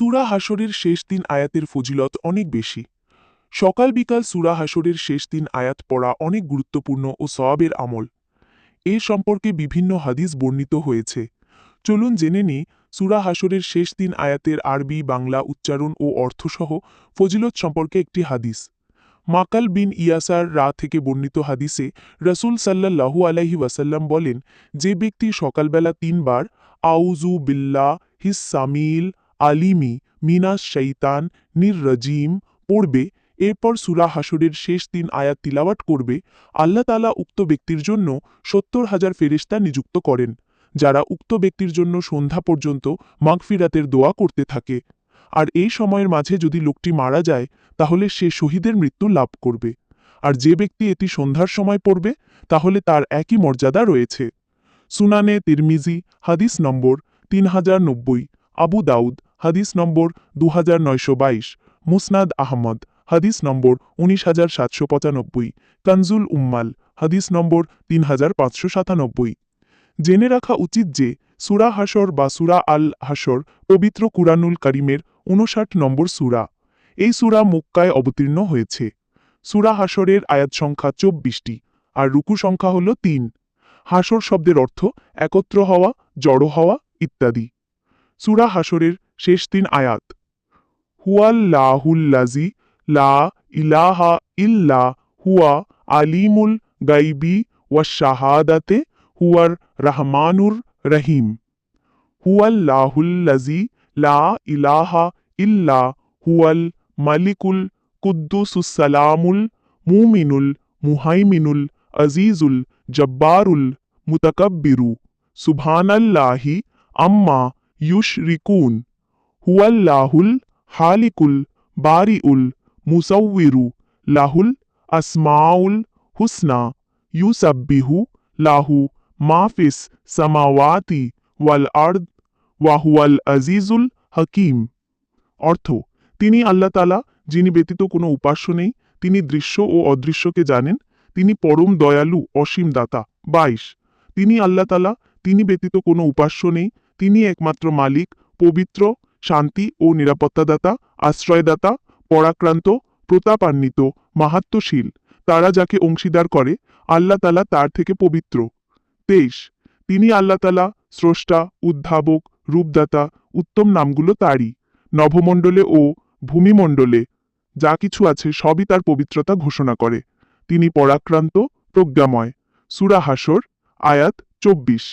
সুরা হাসরের শেষ দিন আয়াতের ফজিলত অনেক বেশি। সকাল বিকাল সুরা হাসরের শেষ দিন আয়াত পড়া অনেক গুরুত্বপূর্ণ ও সওয়াবের আমল। এ সম্পর্কে বিভিন্ন হাদিস বর্ণিত হয়েছে। চলুন জেনে নিই, সুরা হাসরের শেষ দিন আয়াতের আরবি, বাংলা উচ্চারণ ও অর্থসহ ফজিলত সম্পর্কে একটি হাদিস। মাকাল বিন ইয়াসার রা থেকে বর্ণিত হাদিসে রসুল সাল্লাল্লাহু আলাইহি ওয়াসাল্লাম বলেন, যে ব্যক্তি সকালবেলা তিনবার আউজু বিল্লা হিস সামিল আলিমি মিনাস শৈতান, নির রজিম পড়বে, এরপর সুরা হাসরের শেষ দিন আয়াত তিলাওয়াট করবে। আল্লাহ তালা উক্ত ব্যক্তির জন্য সত্তর হাজার ফেরেশতা নিযুক্ত করেন, যারা উক্ত ব্যক্তির জন্য সন্ধ্যা পর্যন্ত মাগফিরাতের দোয়া করতে থাকে। আর এই সময়ের মাঝে যদি লোকটি মারা যায়, তাহলে সে শহীদের মৃত্যু লাভ করবে। আর যে ব্যক্তি এটি সন্ধ্যার সময় পড়বে, তাহলে তার একই মর্যাদা রয়েছে। সুনানে তিরমিজি, হাদিস নম্বর তিন হাজার নব্বই, আবু দাউদ। হাদিস নম্বর দু হাজার নয়শো বাইশ, মুসনাদ আহমদ, হাদিস নম্বর উনিশ হাজার সাতশো পঁচানব্বই, কানজুল উম্মাল, হাদিস নম্বর তিন হাজার পাঁচশো সাতানব্বই। জেনে রাখা উচিত যে, সুরা হাসর বা সুরা আল হাসর পবিত্র কুরানুল করিমের উনষাট নম্বর সুরা। এই সুরা মুক্কায় অবতীর্ণ হয়েছে। সুরা হাসরের আয়াত সংখ্যা চব্বিশটি, আর রুকু সংখ্যা হল তিন। হাসর শব্দের অর্থ একত্র হওয়া, জড়ো হওয়া ইত্যাদি। সুরা হাসরের শেষ তিন আয়াত। হুয়াল্লাহুল্লাজি লা ইলাহা ইল্লা হুয়া আলিমুল গাইবি ওয়া শাহাদাতে হুয়ার রহমানুর রহিম। হুয়াল্লাহুল্লাজি লা ইলাহা ইল্লা হুয়াল মালিকুল কুদ্দুসুসালামুল মুমিনুল মুহাইমিনুল আজিজুল জব্বারুল মুতাকাব্বিরু। সুবহানাল্লাহি আম্মা ইউশরিকুন। হুয়াল্লাহুল হালিকুল বারিউল মুসাউবিরু লাহুল আসমাউল হুসনা ইউসাব্বিহু লাহু মাফিস সামাওয়াতি ওয়াল আর্দ ওয়াহুয়াল আজিজুল হাকিম অর্থ, তিনি আল্লাহ তালা যিনি ব্যতীত কোনো উপাস্য নেই, তিনি দৃশ্য ও অদৃশ্যকে জানেন, তিনি পরম দয়ালু, অসীম দাতা, বাইশ। তিনি আল্লাহ তালা তিনি ব্যতীত কোনো উপাস্য নেই, তিনি একমাত্র মালিক, পবিত্র শান্তি ও নিরাপত্তাদাতা, আশ্রয়দাতা, পরাক্রান্ত, প্রতাপান্বিত মাহাত্মশীল তারা যাকে অংশীদার করে, আল্লাহ তালা তার থেকে পবিত্র। তেইশ, তিনি আল্লাহ তালা স্রষ্টা উদ্ভাবক রূপদাতা, উত্তম নামগুলো তারই। নভমণ্ডলে ও ভূমিমণ্ডলে যা কিছু আছে সবই তার পবিত্রতা ঘোষণা করে। তিনি পরাক্রান্ত, প্রজ্ঞাময়। সুরা হাসর আয়াত চব্বিশ।